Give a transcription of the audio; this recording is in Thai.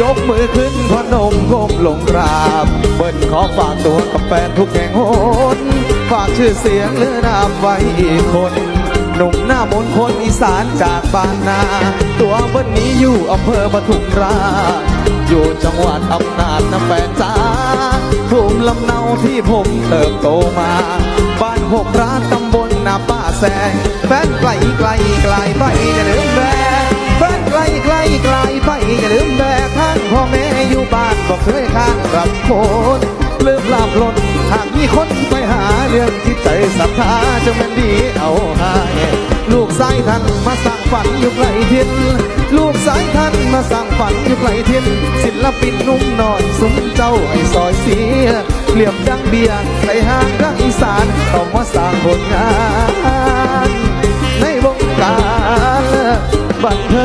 ยกมือขึ้นพนมก้มลงกราบ เบิ้ลขอฝากตัวกับแฟนทุกแห่งโหนฝากชื่อเสียงเลือนามไว้อีกคน หนุ่มหน้ามนคนอีสานจากบ้านนา ตัวเบิ้ลนี้อยู่อำเภอปทุมราชอยู่จังหวัดอำนาจนะแฟนจ้าภูมิลำเนาที่ผมเติบโตมา บ้านหกร้านตำบลนาป้าแสงแฟนไกลไกลไกลไปอย่าลืมแบกแฟนไกลไกลไกลไปอย่าลืมแพ่อแม่อยู่บ้านบอกเคยข้างรับโคนลืมลาบลนหากมีคนไปหาเรื่องจิตใจศรัทธาจะมันดีเอาหายลูกสายท่านมาสั่งฝันอยู่ไกลทินลูกสายท่านมาสั่งฝันอยู่ไกลทินศิลปินนุ่มนอยสุมเจ้าไอ้ซอยเสียเหลี่ยมดังเบียร์ในห้างดังอีสานเข้ามาสร้างผลงาน